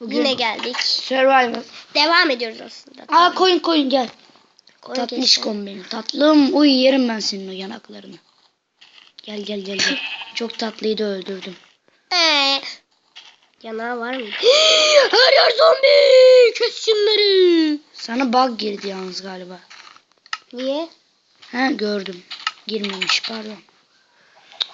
Bugün Yine geldik. Survival. Devam ediyoruz aslında. Aa koyun koyun gel. Koy Tatlış geçsin. kom benim. Tatlım. Uy yerim ben senin o yanaklarını. Gel gel gel gel. Çok tatlıydı öldürdüm. Ee, yanağı var mı? Her yer zombi. Kes şunları. Sana bug girdi yalnız galiba. Niye? He gördüm. Girmemiş pardon.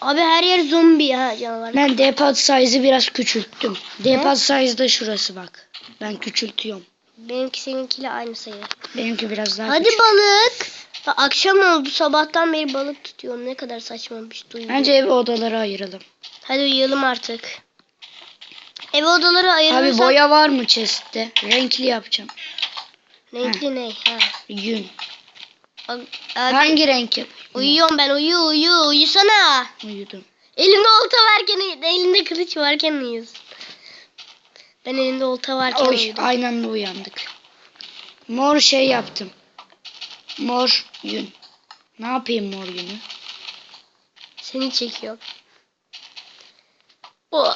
Abi her yer zombi ha canavar. Ben D-pad size'ı biraz küçülttüm. D-pad size da şurası bak. Ben küçültüyorum. Benimki seninkiyle aynı sayı. Benimki biraz daha Hadi küçük. balık. Ha, akşam oldu sabahtan beri balık tutuyorum. Ne kadar saçma bir şey duygu. Bence ev odaları ayıralım. Hadi uyuyalım artık. Ev odaları ayırırsak. Abi boya var mı chest'te? Renkli yapacağım. Renkli ne? Ha. Yün. Abi, Hangi renk yap? uyuyorum ben uyu uyu uyusana. Uyudum. Elimde olta varken elinde kılıç varken uyuyorsun. Ben elimde olta varken Oy, uyudum. aynı anda uyandık. Mor şey yaptım. Mor yün. Ne yapayım mor yünü? Seni çekiyor. O.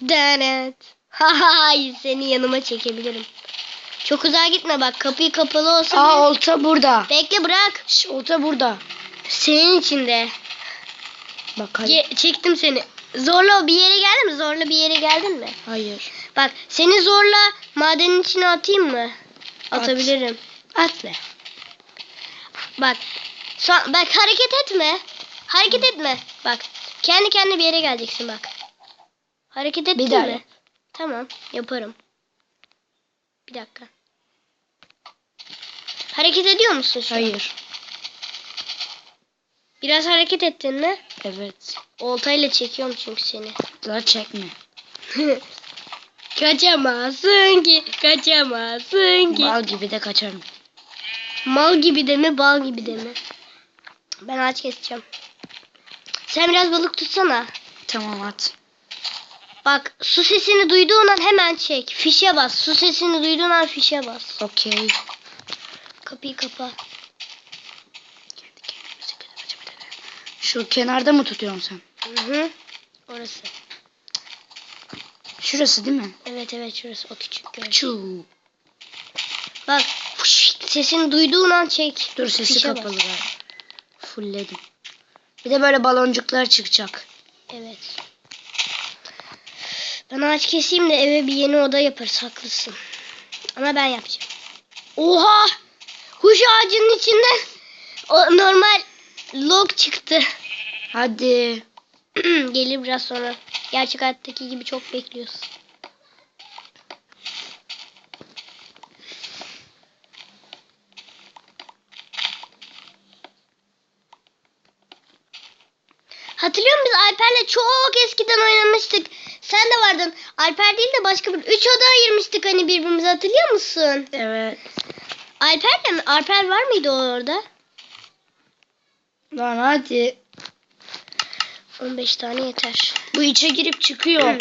Denet. Hay seni yanıma çekebilirim. Çok uzağa gitme bak kapıyı kapalı olsa Aa bile- olta burada. Bekle bırak. Şş, olta burada. Senin içinde. Bak hadi. Ge- çektim seni. Zorla bir yere geldin mi? Zorla bir yere geldin mi? Hayır. Bak seni zorla madenin içine atayım mı? At. Atabilirim. At be. Bak. Son, bak hareket etme. Hareket etme. Bak. Kendi kendine bir yere geleceksin bak. Hareket ettin Bir mi? Tamam. Yaparım. Bir dakika. Hareket ediyor musun şu an? Hayır. Biraz hareket ettin mi? Evet. Oltayla çekiyorum çünkü seni. Daha çekme. kaçamazsın ki. Kaçamazsın ki. Bal gibi de kaçarım. Mal gibi de mi bal gibi de mi? Ben ağaç keseceğim. Sen biraz balık tutsana. Tamam at. Bak su sesini duyduğun an hemen çek. Fişe bas. Su sesini duyduğun an fişe bas. Okey. Kapıyı kapa. Şu kenarda mı tutuyorsun sen? Hı hı. Orası. Şurası değil mi? Evet evet şurası o küçük göl. Çuu. Bak sesini duyduğun an çek. Dur sesi Fişe kapalı var. Fullledim. Bir de böyle baloncuklar çıkacak. Evet. Ben ağaç keseyim de eve bir yeni oda yaparız haklısın. Ama ben yapacağım. Oha! Kuş ağacının içinden o normal log çıktı. Hadi. Gelir biraz sonra. Gerçek hayattaki gibi çok bekliyoruz. Hatırlıyor musun biz Alper'le çok eskiden oynamıştık. Sen de vardın. Alper değil de başka bir... Üç oda ayırmıştık hani birbirimize hatırlıyor musun? Evet. Alper'le mi? Alper var mıydı orada? Lan hadi. 15 tane yeter. Bu içe girip çıkıyor.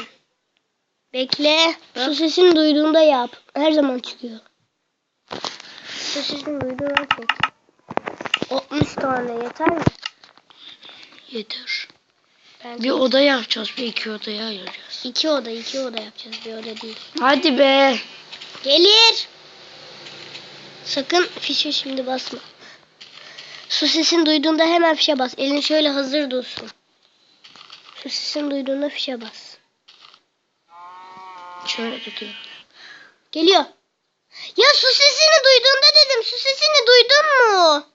Bekle. Bak. Su sesini duyduğunda yap. Her zaman çıkıyor. Su sesini duyduğunda çek. 60 tane yeter mi? Yeter. Ben Bir oda yapacağız. Bir iki odaya ayıracağız. iki oda iki oda yapacağız. Bir oda değil. Hadi be. Gelir. Sakın fişe şimdi basma. Su sesini duyduğunda hemen fişe bas. Elin şöyle hazır dursun. Su sesini duyduğunda fişe bas. Şöyle tutuyorum. Geliyor. Ya su sesini duyduğunda dedim. Su sesini duydun mu?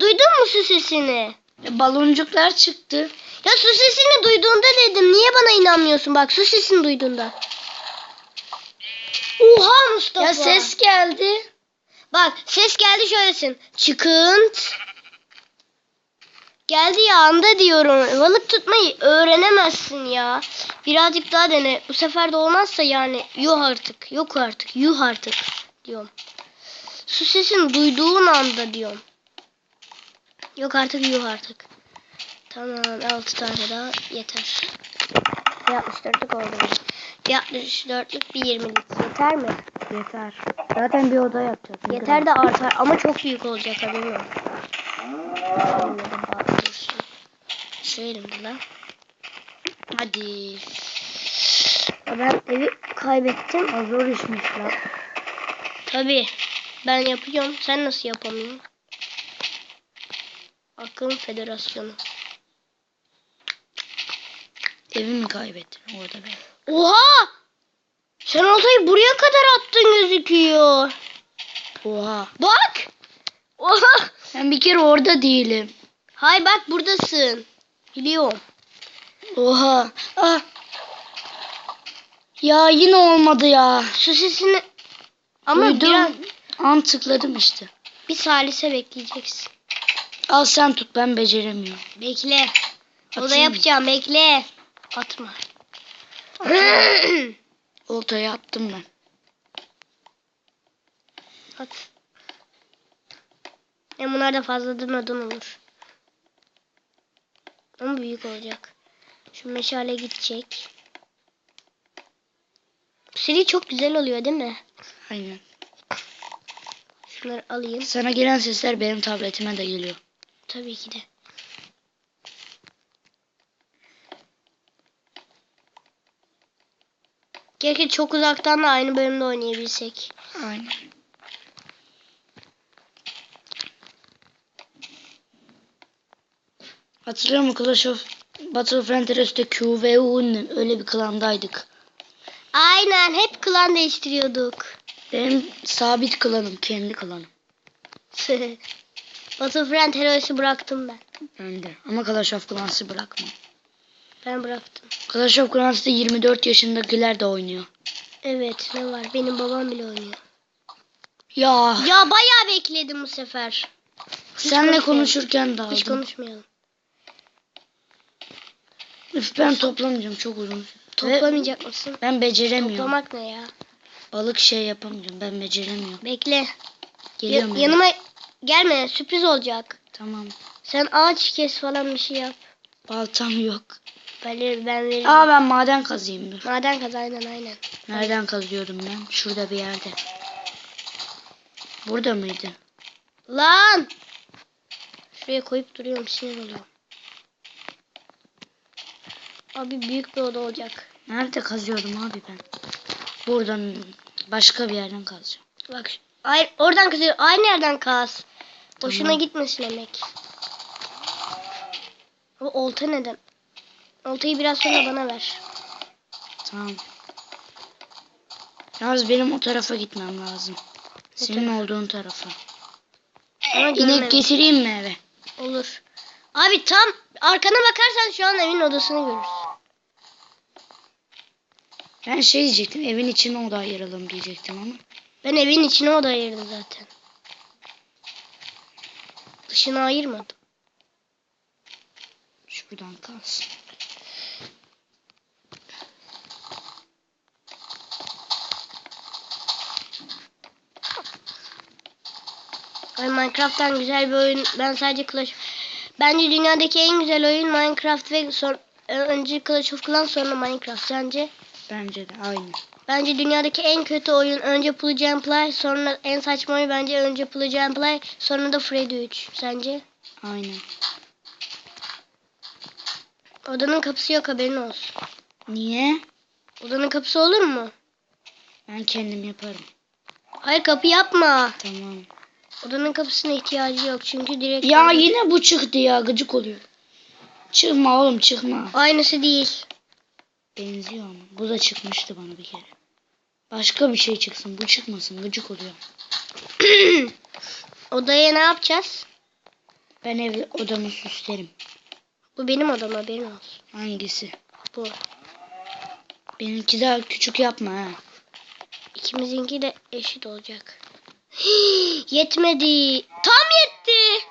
Duydun mu su sesini? E, baloncuklar çıktı. Ya su sesini duyduğunda dedim. Niye bana inanmıyorsun? Bak su sesini duyduğunda. Oha Mustafa. Ya ses geldi. Bak ses geldi şöylesin. Çıkınt. Geldi ya anda diyorum. Balık tutmayı öğrenemezsin ya. Birazcık daha dene. Bu sefer de olmazsa yani yuh artık. Yok artık. Yuh artık diyorum. Su sesini duyduğun anda diyorum. Yok artık yuh artık. Tamam 6 tane daha yeter. 64'lük oldu. Bir 64'lük bir 20'lik. Yeter mi? Yeter. Zaten bir oda yapacağız. Yeter de artar ama çok büyük olacak haberin. Şu elimde lan. Hadi. Ben evi kaybettim. O zor işmiş lan. Tabii. Ben yapıyorum. Sen nasıl yapamıyorsun? Akıl Federasyonu. Evimi kaybettim orada ben. Oha! Sen oltayı buraya kadar attın gözüküyor. Oha. Bak! Oha! Ben bir kere orada değilim. Hay bak buradasın. Biliyorum. Oha. Ah. Ya yine olmadı ya. Su sesini... Ama Duydum. bir, an- tıkladım işte. bir salise bekleyeceksin. Al sen tut ben beceremiyorum. Bekle. O da Atayım yapacağım. Bekle. Atma. Oltayı attım ben. At. Hem bunlar da fazladan odun olur. Ama büyük olacak. Şu meşale gidecek. Seri çok güzel oluyor değil mi? Aynen. Şunları alayım. Sana gelen sesler benim tabletime de geliyor. Tabii ki de. Keşke çok uzaktan da aynı bölümde oynayabilsek. Aynen. Hatırlıyor musun Clash of Battlefront Terrorist'te Q ve U'nun öyle bir klandaydık. Aynen hep klan değiştiriyorduk. Benim sabit klanım, kendi klanım. Battlefront terörisi bıraktım ben. Ben de. Ama Clash of Clans'ı bırakmam. Ben bıraktım. Clash of Clans'ta 24 yaşındakiler de oynuyor. Evet ne var benim babam bile oynuyor. Ya Ya bayağı bekledim bu sefer. senle konuşmayalım. konuşurken daldım. Hiç konuşmayalım. Üf, ben toplamayacağım çok uzun. Ve Toplamayacak mısın? ben beceremiyorum. Toplamak ne ya? Balık şey yapamayacağım. Ben beceremiyorum. Bekle. Ya- Geliyorum. eve. yanıma gelme sürpriz olacak. Tamam. Sen ağaç kes falan bir şey yap. Baltam yok. Ben, ben veririm. Aa ben maden kazıyım dur. Maden kaz aynen aynen. Nereden kazıyorum ben? Şurada bir yerde. Burada mıydı? Lan! Şuraya koyup duruyorum sinir oluyorum. Abi büyük bir oda olacak. Nerede kazıyordum abi ben? Buradan başka bir yerden kazacağım. Bak ay, oradan kazıyor. Aynı yerden kaz. Boşuna Tamam. gitmesin emek. Bu olta neden? Oltayı biraz sonra bana ver. Tamam. Yalnız benim o tarafa gitmem lazım. Senin olduğun tarafa. Ama İnek getireyim mi eve? Olur. Abi tam arkana bakarsan şu an evin odasını görürsün. Ben şey diyecektim. Evin içine oda ayıralım diyecektim ama. Ben evin içine oda ayırdım zaten. Dışına ayırmadım. Şuradan kalsın. Ay Minecraft'tan güzel bir oyun. Ben sadece Clash... Bence dünyadaki en güzel oyun Minecraft ve son... önce Clash of Clans sonra Minecraft. Sence? Bence de aynı. Bence dünyadaki en kötü oyun önce and Play sonra en saçma oyun bence önce and Play sonra da Freddy 3. Sence? Aynen. Odanın kapısı yok haberin olsun. Niye? Odanın kapısı olur mu? Ben kendim yaparım. Hayır kapı yapma. Tamam. Odanın kapısına ihtiyacı yok çünkü direkt... Ya yine bu çıktı ya. Gıcık oluyor. Çıkma oğlum çıkma. Aynısı değil. Benziyor ama. Bu da çıkmıştı bana bir kere. Başka bir şey çıksın. Bu çıkmasın. Gıcık oluyor. Odaya ne yapacağız? Ben ev odamı süslerim. Bu benim odam haberin olsun. Hangisi? Bu. Benimki daha küçük yapma ha. İkimizinki de eşit olacak. Yetmedi. Tam yetti.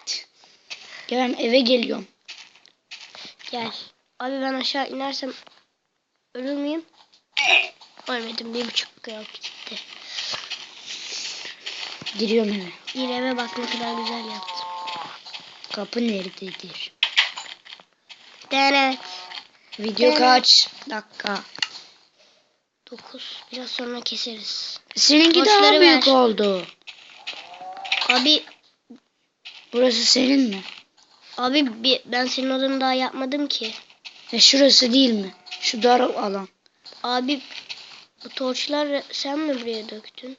Gel ben eve geliyorum. Gel. Abi ben aşağı inersem ölür müyüm? Ölmedim. Bir buçuk yok gitti. Giriyorum eve. Bir eve bak ne kadar güzel yaptım. Kapı nerededir? Dene. Video Evet. kaç dakika? 9. Biraz sonra keseriz. Seninki Boşları daha büyük ver. oldu. Abi Burası senin mi? abi bir, ben senin odanı daha yapmadım ki. Ya şurası değil mi? Şu dar alan. Abi bu torçlar sen mi buraya döktün?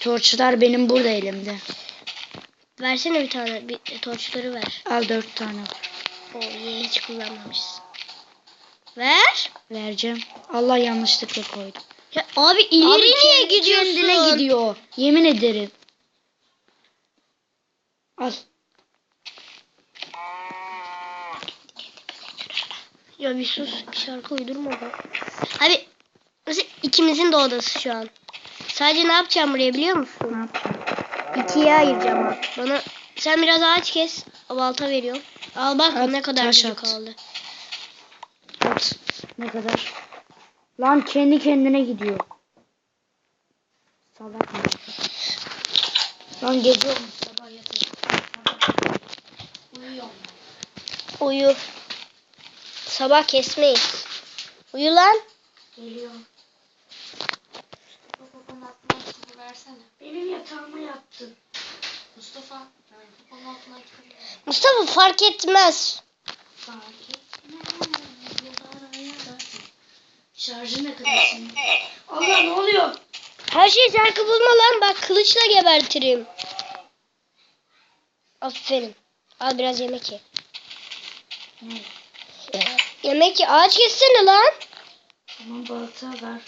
Torçlar benim burada elimde. Versene bir tane bir torçları ver. Al dört tane var. O iyi hiç kullanmamışsın. Ver. Vereceğim. Allah yanlışlıkla koydum. Ya abi ileri Abi niye gidiyorsun? Kendine gidiyor. Yemin ederim. Al. Ya bir sus bir şarkı uydurma be. Abi mesela ikimizin de odası şu an. Sadece ne yapacağım buraya biliyor musun? Ne yapacağım? İkiye ayıracağım bak. Bana sen biraz ağaç kes. Balta veriyorum. Al bak At, ne kadar taş kaldı. At. Ne kadar? Lan kendi kendine gidiyor. Salak mı? Lan gece olmuş sabah yatıyor. Uyuyorum. Uyu. Sabah kesmeyiz. Uyu lan. Geliyorum. Babanın altına kitabı versene. Benim yatağıma yattın. Mustafa. Babanın altına kitabı ver. Mustafa fark etmez. Fark etmez. Şarjı ne kadar senin? Allah ne oluyor? Her şey şarkı bulma lan. Bak kılıçla gebertirim. Aferin. Al biraz yemek ye. Yemek ye. Ağaç kessene lan. Tamam balta ver.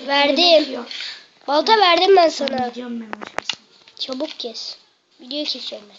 Verdim. Balta verdim ben Sana gidiyorum ben. Çabuk kes. Video kesiyorum ben.